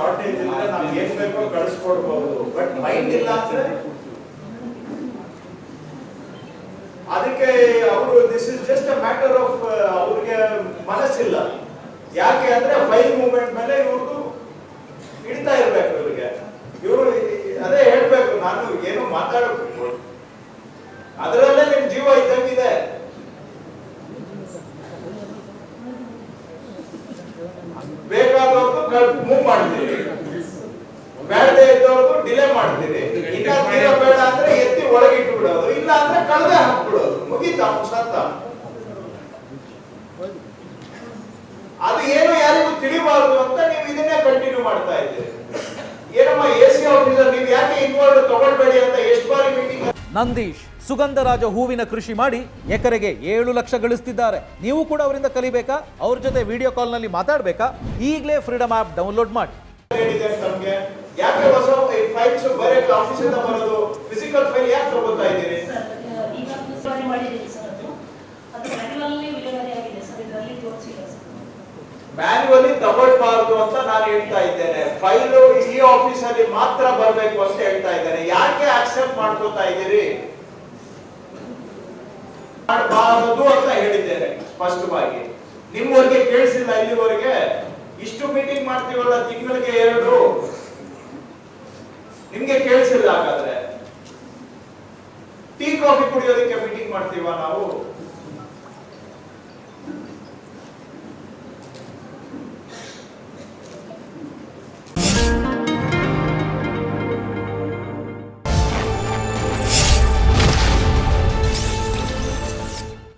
Shortage ಇದ್ರೆ ನಾವು ಏನ್ ಬೇಕೋ ಬಟ್ ಮೈಂಡ್ ಇಲ್ಲ ಅಂದ್ರೆ ಅದಕ್ಕೆ ಅವರು this is just a matter of ಅವ್ರಿಗೆ ಮನಸ್ಸಿಲ್ಲ. ಯಾಕೆ ಅಂದ್ರೆ ಫೈಲ್ ಮೂವ್ಮೆಂಟ್ ಮೇಲೆ ಇವ್ರದ್ದು ಇಡ್ತಾ ಇರ್ಬೇಕು ಇವ್ರಿಗೆ. ಇವರು ಅದೇ ಹೇಳ್ಬೇಕು, ನಾನು ಏನು ಮಾತಾಡಬೇಕು? ಅದರಲ್ಲೇ ನಿಮ್ ಜೀವ ಇದ್ದಂಗಿದೆ. ಬೇಕು ಮೂವ್ ಮಾಡ್ತೀರಿ ಬೇಡದೆ ಇದ್ದವ್ರದ್ದು ಡಿಲೇ ಮಾಡ್ತೀರಿ ಇನ್ನ ತೀರಾ ಬೇಡ ಅಂದ್ರೆ ಎತ್ತಿ ಒಳಗೆ ಇಟ್ಟು ಬಿಡೋದು ಇಲ್ಲ ಅಂದ್ರೆ ಕಳೆದೇ ಹಾಕ್ಬಿಡೋದು. ಮುಗೀತ ಸತ್ತ ಅದು ಏನು ಯಾರಿಗೂ ತಿಳಿಬಾರದು ಅಂತ ನೀವು ಇದನ್ನೇ ಕಂಟಿನ್ಯೂ ಮಾಡ್ತಾ ಇದ್ದೀರಿ. ಏನಮ್ಮ, ಎ ಸಿ ಆಫೀಸರ್ ನೀವು ಯಾಕೆ ಇನ್ವಾಲ್ವ್ ತಗೊಳ್ಬೇಡಿ ಅಂತ ಎಷ್ಟು ಬಾರಿ ಮೀಟಿಂಗ್ ನಂದೀಶ್. ಸುಗಂಧರಾಜ ಹೂವಿನ ಕೃಷಿ ಮಾಡಿ ಎಕರೆಗೆ ಏಳು ಲಕ್ಷ ಗಳಿಸ್ತಿದ್ದಾರೆ. ನೀವು ಕೂಡ ಅವರಿಂದ ಕಲಿಬೇಕಾ? ಅವ್ರ ಜೊತೆ ವಿಡಿಯೋ ಕಾಲ್ನಲ್ಲಿ ಮಾತಾಡಬೇಕಾ? ಈಗಲೇ ಫ್ರೀಡಮ್ ಆ್ಯಪ್ ಡೌನ್ಲೋಡ್ ಮಾಡಿ. ಮ್ಯಾನ್ಯುವಲಿ ತಗೊಳ್ಬಾರ್ದು ಅಂತ ನಾನು ಹೇಳ್ತಾ ಇದ್ದೇನೆ. ಫೈಲ್ ಈ ಆಫೀಸಲ್ಲಿ ಮಾತ್ರ ಬರಬೇಕು ಅಂತ ಹೇಳ್ತಾ ಇದ್ದೇನೆ. ಯಾಕೆ ಅಕ್ಸೆಪ್ಟ್ ಮಾಡ್ಕೋತಾ ಇದ್ದೀರಿ? ಮಾಡಬಾರದು ಅಂತ ಹೇಳಿದ್ದೇನೆ ಸ್ಪಷ್ಟವಾಗಿ. ನಿಮ್ಮವರಿಗೆ ಕೇಳಿಸಿಲ್ಲ ಇಲ್ಲಿವರೆಗೆ? ಇಷ್ಟು ಮೀಟಿಂಗ್ ಮಾಡ್ತೀವಲ್ಲ ತಿಂಗಳಿಗೆ ಎರಡು? ನಿಮ್ಗೆ ಕೇಳಿಸಿಲ್ಲ ಹಾಗಾದ್ರೆ. ಟೀ ಕಾಫಿ ಕುಡಿಯೋದಕ್ಕೆ ಮೀಟಿಂಗ್ ಮಾಡ್ತೀವ ನಾವು?